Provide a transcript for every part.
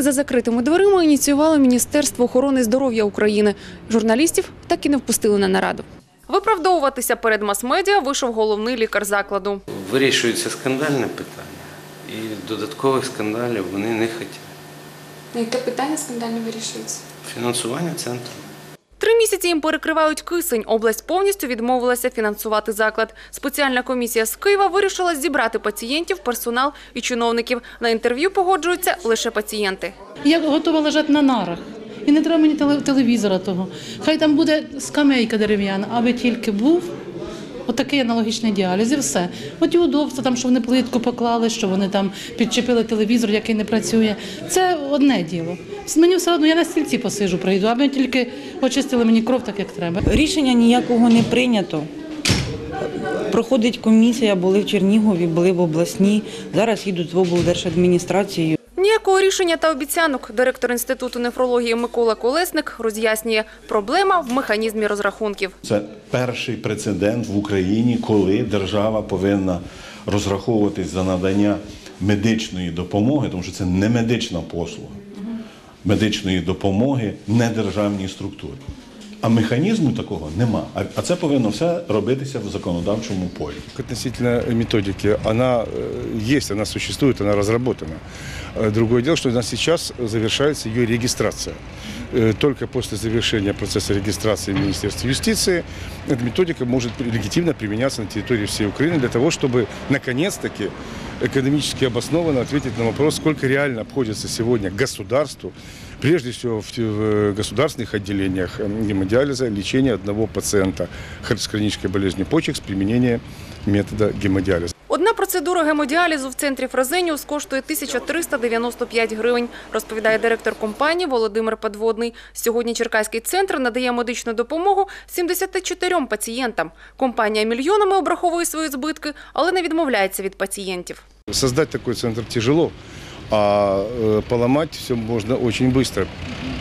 перемовини за закритими дверима ініціювало Міністерство охорони здоров'я України. Журналістів так і не впустили на нараду. Виправдовуватися перед мас-медіа вийшов головний лікар закладу. Вирішується скандальне питання, і додаткових скандалів вони не хочуть. Яке питання скандально вирішується? Фінансування центру. Три місяці їм перекривають кисень. Область повністю відмовилася фінансувати заклад. Спеціальна комісія з Києва вирішила зібрати пацієнтів, персонал і чиновників. На інтерв'ю погоджуються лише пацієнти. Я готова лежати на нарах. І не треба мені телевізора того. Хай там буде скамейка дерев'яна, аби тільки був отакий аналогічний діаліз і все. От і удобство, там, що вони плитку поклали, що вони там підчепили телевізор, який не працює. Це одне діло. Мені все одно, я на стільці посижу, прийду, аби тільки очистили мені кров так, як треба. Рішення ніякого не прийнято. Проходить комісія, були в Чернігові, були в обласній. Зараз їдуть в облдержадміністрацію. Ніякого рішення та обіцянок. Директор інституту нефрології Микола Колесник роз'яснює, проблема в механізмі розрахунків. Це перший прецедент в Україні, коли держава повинна розраховуватись за надання медичної допомоги, тому що це не медична послуга, медичної допомоги не державній структурі. А механізму такого нема. А- А це повинно все робитися в законодавчому полі. Относительно методики, она э, есть, она существует, она разработана. Э, Другое дело, что у нас сейчас завершается ее регистрация. Э, Только после завершения процесса регистрации в Министерстве юстиции эта методика может легитимно применяться на территории всей Украины для того, чтобы наконец-таки экономически обоснованно ответить на вопрос, сколько реально обходится сегодня государству, прежде всего в в государственных отделениях э, гемодиализа, лечение одного пациента с хронической болезнью почек с применением метода гемодиализа. Одна процедура гемодіалізу в центрі Фразеніус коштує 1395 гривень, розповідає директор компанії Володимир Подводний. Сьогодні Черкаський центр надає медичну допомогу 74 пацієнтам. Компанія мільйонами обраховує свої збитки, але не відмовляється від пацієнтів. Создать такой центр тяжело, а э, поломать все можно очень быстро.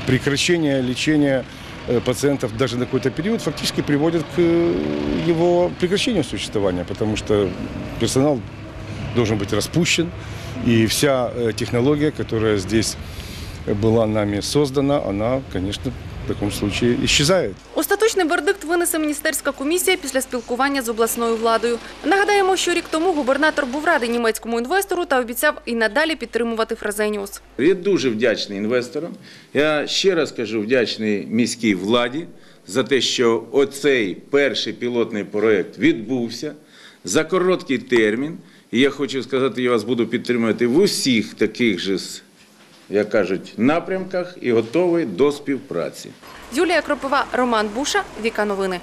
Прекращение лечения э, пациентов даже на какой-то период фактически приводит к э, его прекращению существования, потому что персонал должен быть распущен, и вся э, технология, которая здесь была нами создана, она, конечно, в таком случае исчезает. Остаточний вердикт винесе міністерська комісія після спілкування з обласною владою. Нагадаємо, що рік тому губернатор був радий німецькому інвестору та обіцяв і надалі підтримувати Фразеніус. Я дуже вдячний інвесторам. Я ще раз кажу вдячний міській владі за те, що оцей перший пілотний проєкт відбувся за короткий термін. І я хочу сказати, я вас буду підтримувати в усіх таких же, як кажуть, напрямках і готовий до співпраці. Юлія Кропова, Роман Буша, Віка Новини.